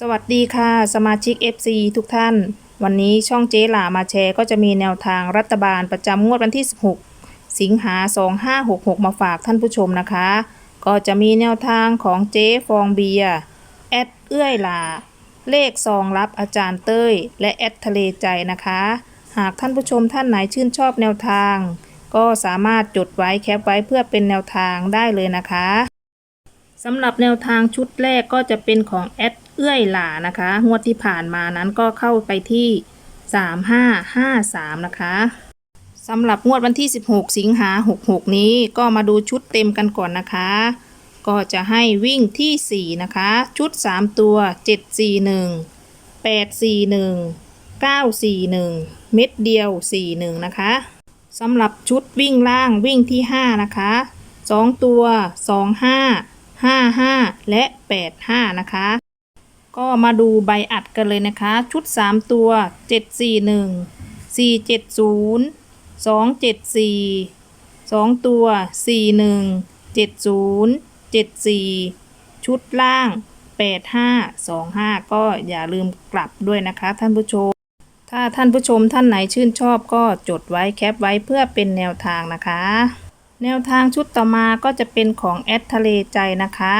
สวัสดีค่ะ สมาชิก FC ทุกท่าน วันนี้ช่องเจ๊หลามาแชร์ก็จะมีแนวทางรัฐบาลประจำงวดวันที่ 16 สิงหา 2566 มาฝากท่านผู้ชมนะคะ ก็จะมีแนวทางของเจ๊ฟองเบียร์แอดเอื้อยหลา เลขซองรับอาจารย์เต้ย และแอดทะเลใจนะคะ หากท่านผู้ชมท่านไหนชื่นชอบแนวทาง ก็สามารถจดไว้แคปไว้เพื่อเป็นแนวทางได้เลยนะคะสำหรับแนวทางชุดแรกก็จะเป็นของแอด เอื้อยหลานะคะ งวดที่ผ่านมานั้นก็เข้าไปที่ 3553 นะคะสำหรับงวดวันที่ 16 สิงหา 66 นี้ก็มาดูชุดเต็มกันก่อนนะคะ ก็จะให้วิ่งที่ 4 นะคะ ชุด 3 ตัว 741 841 941 เม็ดเดียว 41 นะคะสำหรับชุดวิ่งล่างวิ่งที่ 5 นะคะ 2 ตัว 25 55 และ 85 นะคะ ก็มาดูใบอัดกันเลยนะคะ ชุด 3 ตัว 741 470 274 2 ตัว 41 70 74 ชุดล่าง 85 25 ก็อย่าลืมกลับด้วยนะคะท่านผู้ชม ถ้าท่านผู้ชมท่านไหนชื่นชอบก็จดไว้แคปไว้เพื่อเป็นแนวทางนะคะ แนวทางชุดต่อมาก็จะเป็นของแอดทะเลใจนะคะ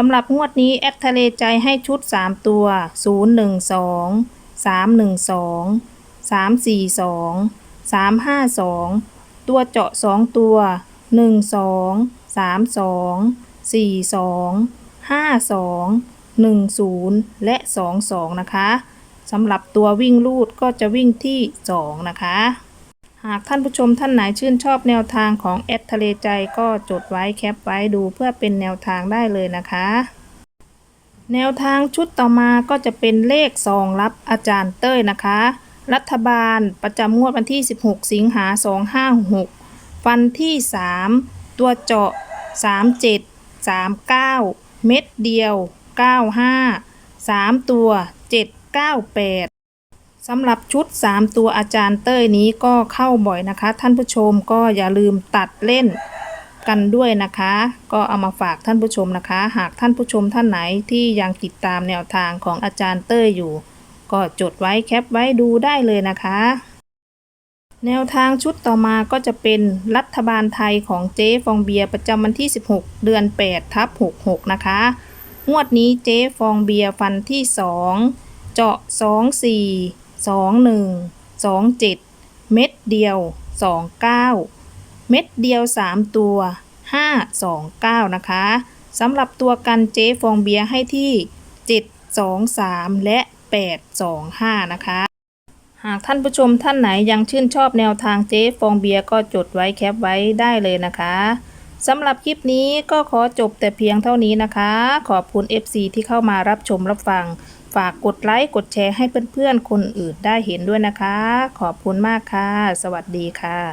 สำหรับงวดนี้แอดทะเลใจให้ชุด 3 ตัว 012 312 342 352 ตัวเจาะ 2 ตัว 12 32 42 52 10 และ 22 นะคะสำหรับตัววิ่งลูดก็จะวิ่งที่ 2 นะคะ หากท่านผู้ชมท่านไหนชื่นชอบแนวทางของแอดทะเลใจก็จดไว้แคปไว้ดูเพื่อเป็นแนวทางได้เลยนะคะ แนวทางชุดต่อมาก็จะเป็นเลขซองรับอาจารย์เต้ยนะคะ รัฐบาลประจำงวดวันที่ 16 สิงหา256ฟันที่ 3 ตัวเจาะ 37 39 เม็ดเดียว 95 3 ตัว 798 สำหรับชุด 3 ตัวอาจารย์เต้ยนี้ก็เข้าบ่อยนะคะ ท่านผู้ชมก็อย่าลืมตัดเล่นกันด้วยนะคะ ก็เอามาฝากท่านผู้ชมนะคะ หากท่านผู้ชมท่านไหนที่ยังติดตามแนวทางของอาจารย์เต้ยอยู่ ก็จดไว้แคปไว้ดูได้เลยนะคะ แนวทางชุดต่อมาก็จะเป็นรัฐบาลไทยของเจ๊ฟองเบียร์ประจำวันที่ 16 เดือน8ทับ66 นะคะ งวดนี้เจ๊ฟองเบียร์ฟันที่ 2 เจาะ 24 21 27 เม็ดเดียว 29 เม็ดเดียว 3 ตัว 529 นะคะสำหรับตัวกันเจ๊ฟองเบียร์ให้ที่ 723 และ 825 นะคะ หากท่านผู้ชมท่านไหนยังชื่นชอบแนวทางเจ๊ฟองเบียร์ก็จดไว้แคปไว้ได้เลยนะคะสำหรับคลิปนี้ก็ขอจบแต่เพียงเท่านี้นะคะ ขอบคุณ FC ที่เข้ามารับชมรับฟัง ฝากกดไลค์กดแชร์ให้เพื่อนๆคนอื่นได้เห็นด้วยนะคะ ขอบคุณมากค่ะ สวัสดีค่ะ